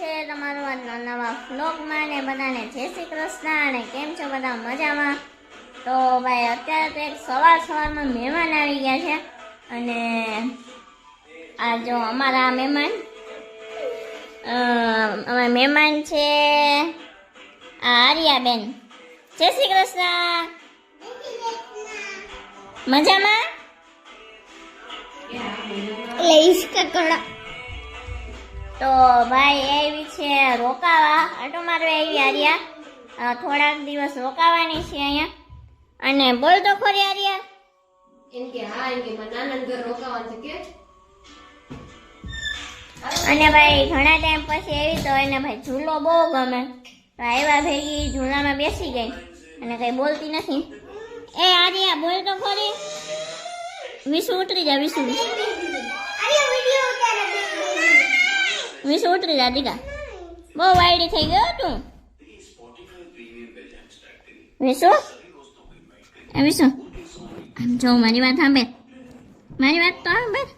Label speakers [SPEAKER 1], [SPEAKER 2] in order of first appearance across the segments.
[SPEAKER 1] છે તમારું આજના નવા વ્લોગમાં ને બધાને જય શ્રી કૃષ્ણ અને કેમ છો બધા મજામાં? તો ભાઈ, અત્યારે તો એક સવાર સવારમાં મહેમાન આવી ગયા છે અને આ જો અમારા મહેમાન અમારા મહેમાન છે આ આર્યાબેન. જય શ્રી કૃષ્ણ. મજામાં?
[SPEAKER 2] એટલે ઈશ્કા કડા
[SPEAKER 1] તો ભાઈ એવી છે રોકાવા. આટો મારવા આવી આર્યા. થોડાક દિવસ રોકાવાની છે અહીંયા. અને બોલ તો ખોરી આર્યા.
[SPEAKER 2] એમ કે હા એમ કે નાના ઘર રોકાવાનું છે કે?
[SPEAKER 1] અને ભાઈ ઘણા ટાઈમ પછી એવી તો એને ભાઈ ઝૂલો બહુ ગમે. તો આવ્યા ભેગી ઝૂલામાં બેસી ગઈ. અને કઈ બોલતી નથી. એ આર્યા બોલ તો ખોરી. વિસુ ઉતરી જા વિસુ. વિસુ ઉતરી જા દીકા બહુ વાયડી થઈ ગયો તું. વિશુ એ વિશુ આમ જો મારી વાત સાંભળ. મારી વાત તો સાંભળ.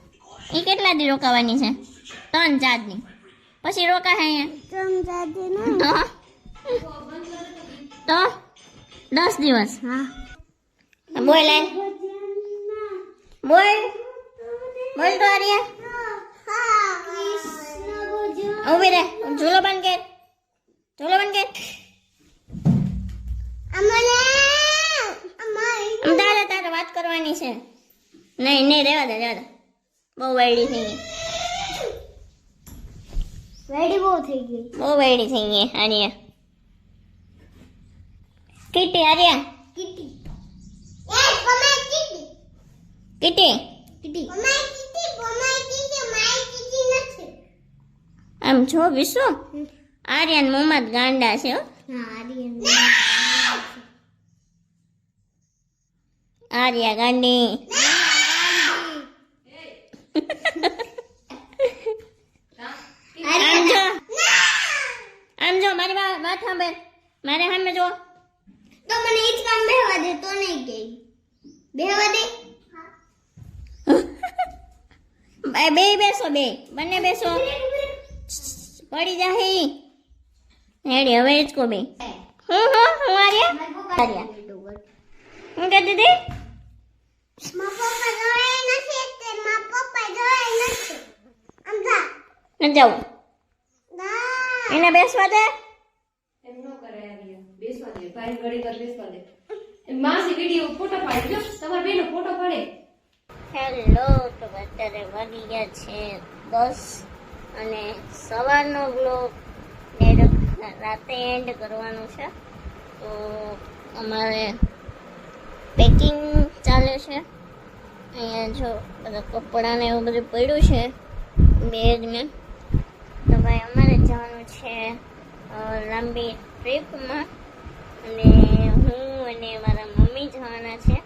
[SPEAKER 1] એ કેટલા દી રોકાવાની છે? ત્રણ ચાર દી. પછી રોકા હે તો? તો? દસ દિવસ? હા. બોલ. બોલ. બોલ તો આર્યા. ઊભી રે ઝૂલો બંધ કર ઝૂલો બંધ કર આમ તારે તારે વાત કરવાની છે. નહીં નહીં રહેવા દે રહેવા દે. બહુ વાયડી થઈ ગઈ.
[SPEAKER 2] વેડી બહુ થઈ ગઈ.
[SPEAKER 1] બહુ વાયડી થઈ ગઈ Arya kitty Arya
[SPEAKER 2] kitty. Kitty કમાઈ કિટી કમાઈ કિટી માઈ કિટી નથી
[SPEAKER 1] આમ જો વિશ્વ આર્યન મોહમ્મદ ગાંડા છે આર્યા ગાંડી. આમ જો. આમ જો મારી વાત વાત સાંભળ. મારે સામે જો
[SPEAKER 2] તો મને ઈ જ કામ બેહવા દે તો નહીં કે. બેહવા દે.
[SPEAKER 1] બે બેસો બે બંને બેસો. પડી જાહે. હેડી હવે જ કોબે. હું હું હું આર્યા. આર્યા. હું
[SPEAKER 2] કે
[SPEAKER 1] ન જાઉં. એને બેસવા દે.
[SPEAKER 3] એમ ન કરે બેસવા દે ભાઈ ઘડી કર બેસવા દે. માસી વીડિયો ફોટો પાડી લો તમારા બેનો ફોટો પાડે.
[SPEAKER 1] હેલો તો અત્યારે વાગી ગયા છે દસ અને સવારનો બ્લોગ ડાયરેક્ટ રાતે એન્ડ કરવાનો છે. તો અમારે પેકિંગ ચાલે છે. અહીંયા જો બધા કપડાં ને એવું બધું પડ્યું છે બેગને તો ભાઈ અમારે જવાનું છે લાંબી ટ્રીપમાં. અને હું અને મારા મમ્મી જવાના છે.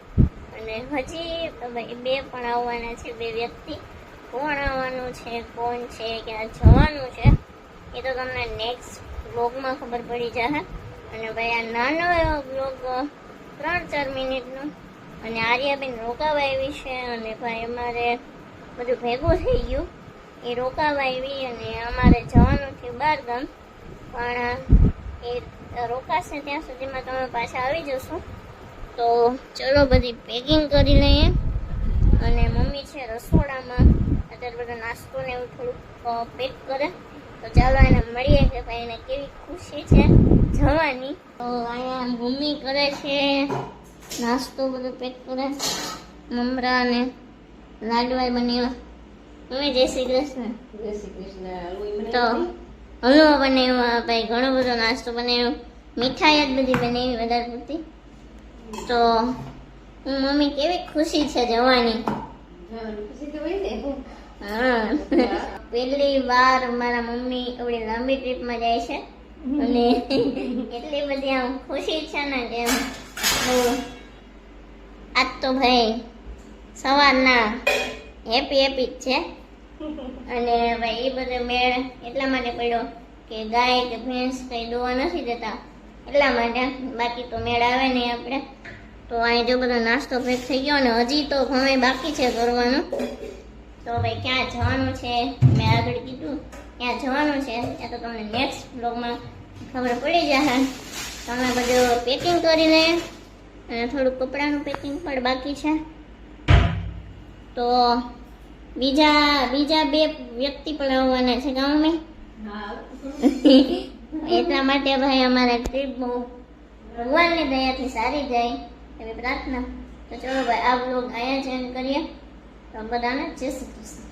[SPEAKER 1] અને હજી ભાઈ બે પણ આવવાના છે, બે વ્યક્તિ. કોણ આવવાનું છે, કોણ છે, ક્યાં જવાનું છે, એ તો તમને નેક્સ્ટ બ્લોગમાં ખબર પડી જશે. અને ભાઈ આ નાનો એવો બ્લોગ ત્રણ ચાર મિનિટનો. અને આર્યાબેન રોકાવા આવી છે અને ભાઈ અમારે બધું ભેગું થઈ ગયું. એ રોકાવા આવી અને અમારે જવાનું થયું બાર ગામ પણ એ રોકાશે ત્યાં સુધીમાં તમે પાછા આવી જશો. તો ચલો બધી પેકિંગ કરી લઈએ. અને મમ્મી છે રસોડામાં. નાસ્તો ને એવું થોડુંક પેક કરે. તો ચાલો એને મળીએ કે ભાઈ એને કેવી ખુશી છે જવાની. તો અહીંયા મમ્મી કરે છે નાસ્તો બધો પેક કરે. મમરા અને લાડવા બનાવ્યા. મમ્મી જય શ્રી કૃષ્ણ.
[SPEAKER 3] જય શ્રી કૃષ્ણ.
[SPEAKER 1] તો હલવો બનાવ્યો ભાઈ ઘણો બધો નાસ્તો બનાવ્યો. મીઠાઈ જ બધી બનાવી વધારે પૂરતી તો હું મમ્મી કેવી ખુશી છે જવાની.
[SPEAKER 3] જવાનું ખુશી તો હોય ને
[SPEAKER 1] હા. પહેલી વાર મારા મમ્મી એવડી લાંબી ટ્રીપમાં જાય છે. અને એટલી બધી આમ ખુશી છે ને કે આજ તો ભાઈ સવારના હેપી હેપી જ છે. અને ભાઈ એ બધો મેળ એટલા માટે પડ્યો કે ગાય કે ભેંસ કંઈ દોવા નથી દેતા. એટલા માટે બાકી તો મેળ આવે નહીં આપણે. તો અહીં જો બધો નાસ્તો પેક થઈ ગયો અને હજી તો ઘણો બાકી છે કરવાનું તો ભાઈ ક્યાં જવાનું છે? મેં આગળ કીધું ક્યાં જવાનું છે? ત્યાં તો તમને નેક્સ્ટ બ્લોગમાં ખબર પડી જશે. તમે બધું પેકિંગ કરી દે અને થોડું કપડાનું પેકિંગ પણ બાકી છે. તો બીજા બીજા બે વ્યક્તિ પણ આવવાના છે ગામમાં.
[SPEAKER 3] હા.
[SPEAKER 1] એટલા માટે ભાઈ અમારા ટ્રીપ બહુ ભગવાનની દયાથી સારી જાય. એવી પ્રાર્થના. તો ચલો ભાઈ આ બ્લોગ અહીંયા જ એન્ડ કરીએ. તો બધાને જય શ્રી કૃષ્ણ